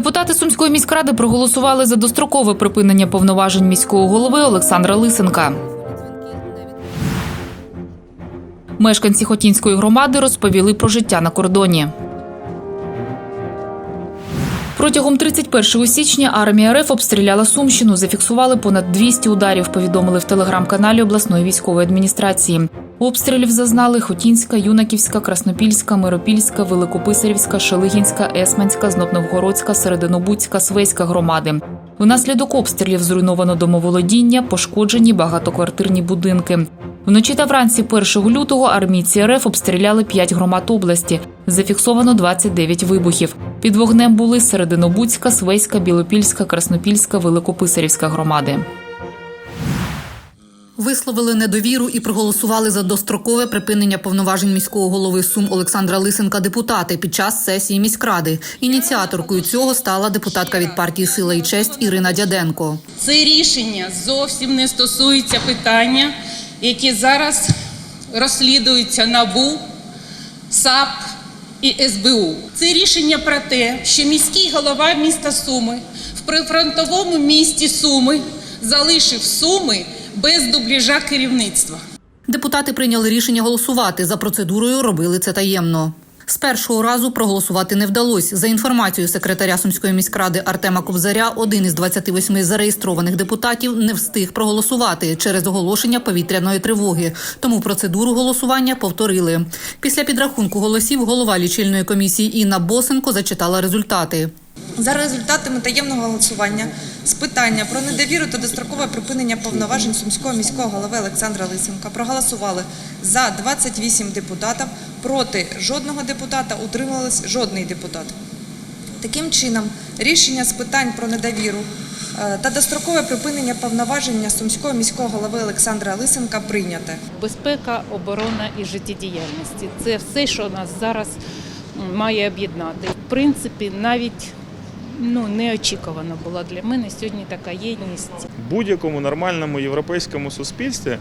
Депутати Сумської міськради проголосували за дострокове припинення повноважень міського голови Олександра Лисенка. Мешканці Хотінської громади розповіли про життя на кордоні. Протягом 31 січня армія РФ обстріляла Сумщину. Зафіксували понад 200 ударів. Повідомили в телеграм-каналі обласної військової адміністрації. Обстрілів зазнали Хотінська, Юнаківська, Краснопільська, Миропільська, Великописарівська, Шелигінська, Есманська, Знотновгородська, Серединобудська, Свейська громади. Внаслідок обстрілів зруйновано домоволодіння, пошкоджені багатоквартирні будинки. Вночі та вранці 1 лютого армійці РФ обстріляли 5 громад області. Зафіксовано 29 вибухів. Під вогнем були Серединобудська, Свейська, Білопільська, Краснопільська, Великописарівська громади. Висловили недовіру і проголосували за дострокове припинення повноважень міського голови Сум Олександра Лисенка депутати під час сесії міськради. Ініціаторкою цього стала депутатка від партії Сила і честь Ірина Дяденко. Це рішення зовсім не стосується питання, які зараз розслідуються НАБУ, САП і СБУ. Це рішення про те, що міський голова міста Суми в прифронтовому місті Суми залишив Суми без дубляжа керівництва. Депутати прийняли рішення голосувати. За процедурою робили це таємно. З першого разу проголосувати не вдалося. За інформацією секретаря Сумської міськради Артема Ковзаря, один із 28 зареєстрованих депутатів не встиг проголосувати через оголошення повітряної тривоги. Тому процедуру голосування повторили. Після підрахунку голосів голова лічильної комісії Інна Босенко зачитала результати. За результатами таємного голосування з питання про недовіру та дострокове припинення повноважень сумського міського голови Олександра Лисенка проголосували за 28 депутатів, проти жодного депутата, утрималось жодний депутат. Таким чином, рішення з питань про недовіру е, та дострокове припинення повноваження сумського міського голови Олександра Лисенка прийняте. безпека, оборона і життєдіяльності. Це все, що нас зараз має об'єднати. В принципі, навіть ну, неочікувано була для мене сьогодні така єдність. Будь-якому нормальному європейському суспільстві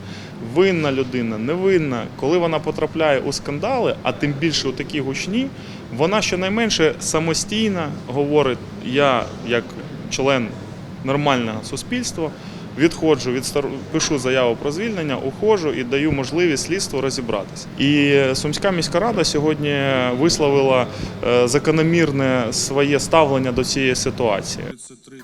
винна людина, невинна, коли вона потрапляє у скандали, а тим більше у такі гучні, вона щонайменше самостійно говорить: я як член нормального суспільства. Відходжу від стар- пишу заяву про звільнення, уходжу і даю можливість слідству розібратися. І Сумська міська рада сьогодні висловила е, закономірне своє ставлення до цієї ситуації.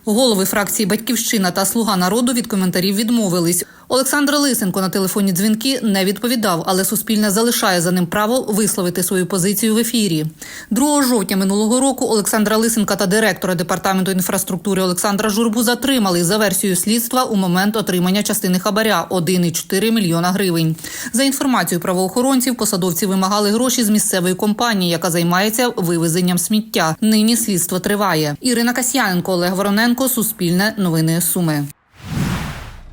Голови фракції Батьківщина та Слуга народу від коментарів відмовились. Олександр Лисенко на телефонні дзвінки не відповідав, але Суспільне залишає за ним право висловити свою позицію в ефірі. 2 жовтня минулого року Олександра Лисенка та директора департаменту інфраструктури Олександра Журбу затримали за версією слідства у момент отримання частини хабаря 1,4 мільйона гривень. За інформацією правоохоронців, посадовці вимагали гроші з місцевої компанії, яка займається вивезенням сміття. Нині слідство триває. Ірина Касьяненко, Олег Вороненко, Суспільне, Новини Суми.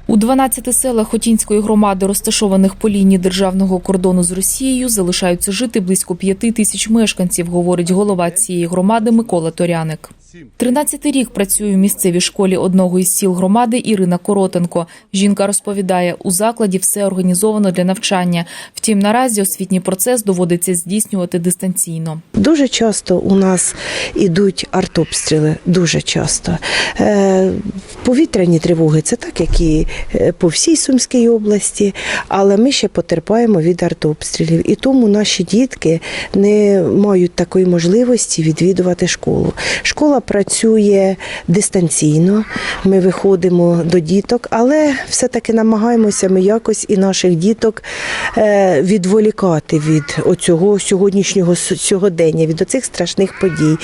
У 12 селах Хотінської громади, розташованих по лінії державного кордону з Росією, залишаються жити близько п'яти тисяч мешканців, говорить голова цієї громади Микола Торяник. 13 рік працює у місцевій школі одного із сіл громади Ірина Коротенко. Жінка розповідає, у закладі все організовано для навчання. Втім, наразі освітній процес доводиться здійснювати дистанційно. Дуже часто у нас ідуть артобстріли, дуже часто. Е, Повітряні тривоги це так, як і е, по всій Сумській області, але ми ще потерпаємо від артобстрілів. І тому наші дітки не мають такої можливості відвідувати школу. Школа працює дистанційно, ми виходимо до діток, але все-таки намагаємося ми якось і наших діток е, відволікати від оцього сьогоднішнього сьогодення, від оцих страшних подій.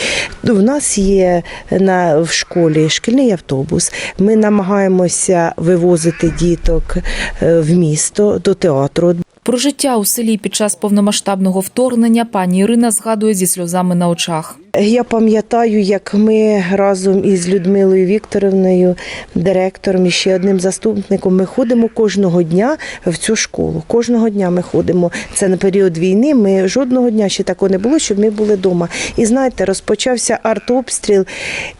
У нас є на в школі шкільний автобус. Ми намагаємося вивозити діток е, в місто до театру. Про життя у селі під час повномасштабного вторгнення пані Ірина згадує зі сльозами на очах. Я пам'ятаю, як ми разом із Людмилою Вікторовною, директором і ще одним заступником, ми ходимо кожного дня в цю школу. Кожного дня ми ходимо. Це на період війни. Ми жодного дня ще такого не було, щоб ми були вдома. І знаєте, розпочався артобстріл,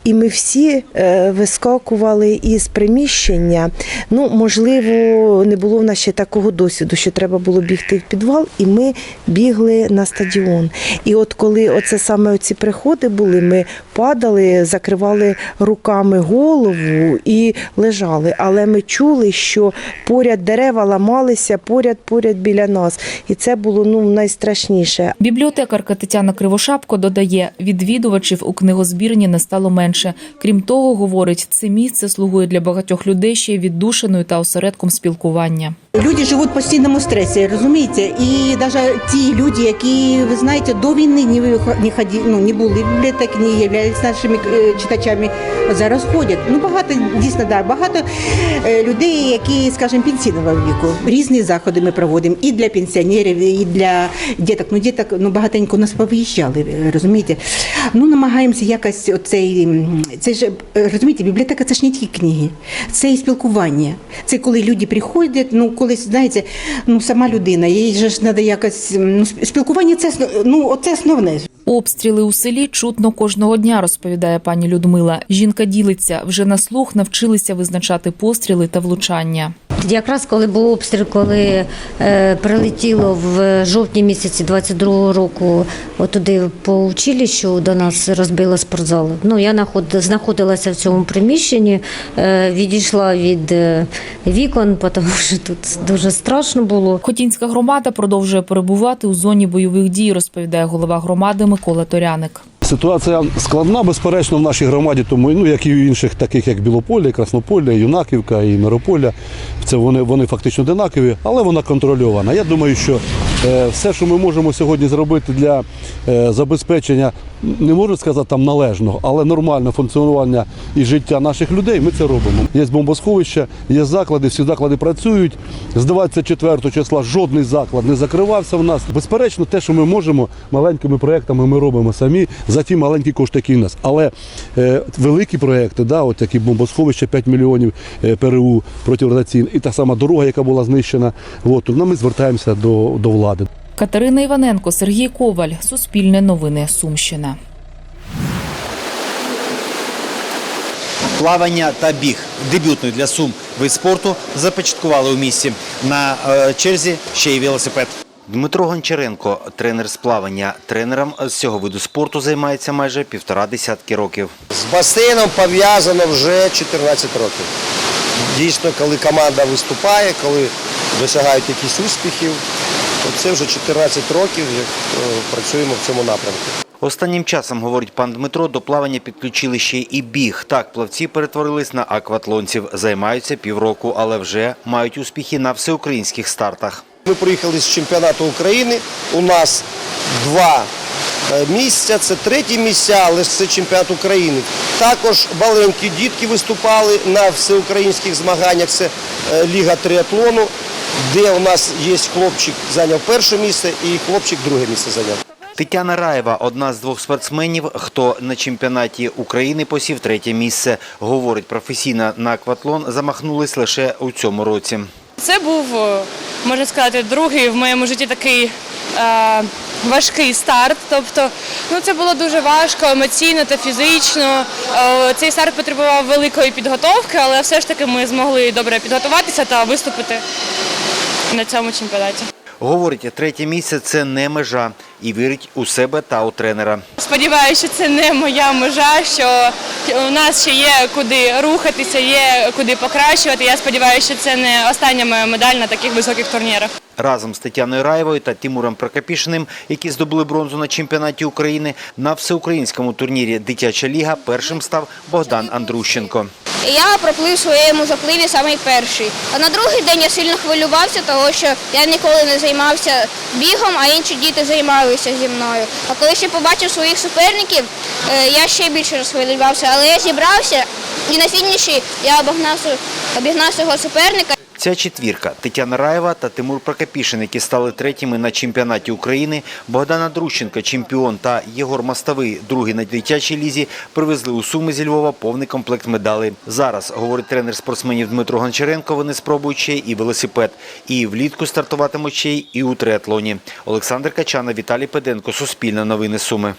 і ми всі е, вискакували із приміщення. Ну, можливо, не було в нас ще такого досвіду, що треба було бігти в підвал, і ми бігли на стадіон. І от коли оце саме оці приходи. Переходи були, ми падали, закривали руками голову і лежали. Але ми чули, що поряд дерева ламалися поряд, поряд біля нас. І це було ну найстрашніше. Бібліотекарка Тетяна Кривошапко додає, відвідувачів у книгозбірні не стало менше. Крім того, говорить, це місце слугує для багатьох людей ще й віддушиною та осередком спілкування. Люди живуть в постійному стресі, розумієте? І навіть ті люди, які ви знаєте, до війни не, не, ході, ну, не були в бібліотеки, не являлися нашими е, читачами, зараз ходять. Ну багато дійсно да, багато е, людей, які, скажімо, пенсійного віку. Різні заходи ми проводимо і для пенсіонерів, і для діток. Ну діток ну багатенько нас повиїжджали, розумієте? Ну намагаємося якось оцей це ж розумієте, бібліотека це ж не тільки книги, це і спілкування. Це коли люди приходять, ну колись знаєте, ну сама людина, їй же ж треба якось ну, спілкування. Це ну оце основне. Обстріли у селі чутно кожного дня, розповідає пані Людмила. Жінка ділиться, вже на слух навчилися визначати постріли та влучання. Якраз коли був обстріл, коли е, прилетіло в жовтні місяці 22-го року, отуди по училищу до нас розбило спортзал. Ну я наход- знаходилася в цьому приміщенні, е, відійшла від е, вікон, тому що тут дуже страшно було. Хотінська громада продовжує перебувати у зоні бойових дій, розповідає голова громади Микола Торяник. Ситуація складна, безперечно, в нашій громаді, тому ну як і в інших, таких як Білополя, Краснополя, Юнаківка і Мирополя. Це вони, вони фактично одинакові, але вона контрольована. Я думаю, що все, що ми можемо сьогодні зробити для е, забезпечення, не можу сказати там належного, але нормального функціонування і життя наших людей, ми це робимо. Є бомбосховища, є заклади, всі заклади працюють. З 24 числа жодний заклад не закривався в нас. Безперечно, те, що ми можемо маленькими проектами, ми робимо самі за ті маленькі кошти, які в нас. Але е, великі проекти, да, от такі бомбосховища 5 мільйонів е, ПРУ протирадіаційне, і та сама дорога, яка була знищена. От, то ми звертаємося до, до влади. Катерина Іваненко, Сергій Коваль, Суспільне новини, Сумщина. Плавання та біг дебютний для Сум вид спорту започаткували у місті. На е, черзі ще й велосипед. Дмитро Гончаренко, тренер з плавання. Тренером з цього виду спорту займається майже півтора десятки років. З басейном пов'язано вже 14 років. Дійсно, коли команда виступає, коли досягають якісь успіхів, це вже 14 років, як е, працюємо в цьому напрямку. Останнім часом, говорить пан Дмитро, до плавання підключили ще і біг. Так, плавці перетворились на акватлонців. Займаються півроку, але вже мають успіхи на всеукраїнських стартах. Ми приїхали з чемпіонату України. У нас два е, місця, це треті місця, але це чемпіонат України. Також маленькі дітки виступали на всеукраїнських змаганнях. Це е, Ліга триатлону, де у нас є хлопчик, зайняв перше місце і хлопчик друге місце зайняв. Тетяна Раєва – одна з двох спортсменів, хто на чемпіонаті України посів третє місце. Говорить, професійно на акватлон замахнулись лише у цьому році. Це був, можна сказати, другий в моєму житті такий е, важкий старт. Тобто, ну це було дуже важко емоційно та фізично. Е, цей старт потребував великої підготовки, але все ж таки ми змогли добре підготуватися та виступити на цьому чемпіонаті. Говорить, третє місце – це не межа і вірить у себе та у тренера. Сподіваюся, що це не моя межа, що у нас ще є куди рухатися, є куди покращувати. Я сподіваюся, що це не остання моя медаль на таких високих турнірах. Разом з Тетяною Раєвою та Тимуром Прокопішиним, які здобули бронзу на чемпіонаті України, на всеукраїнському турнірі «Дитяча ліга» першим став Богдан Андрущенко. Я проплив в своєму запливі самий перший. А на другий день я сильно хвилювався, тому що я ніколи не займався бігом, а інші діти займалися зі мною. А коли ще побачив своїх суперників, е, я ще більше розхвилювався. Але я зібрався і на фініші я обігнав свого суперника. Ця четвірка – Тетяна Раєва та Тимур Прокопішин, які стали третіми на чемпіонаті України, Богдан Андрущенко – чемпіон та Єгор Мостовий, другий на дитячій лізі, привезли у Суми зі Львова повний комплект медалей. Зараз, говорить тренер спортсменів Дмитро Гончаренко, вони спробують ще і велосипед. І влітку стартуватимуть ще й і у триатлоні. Олександр Качана, Віталій Педенко, Суспільне новини Суми.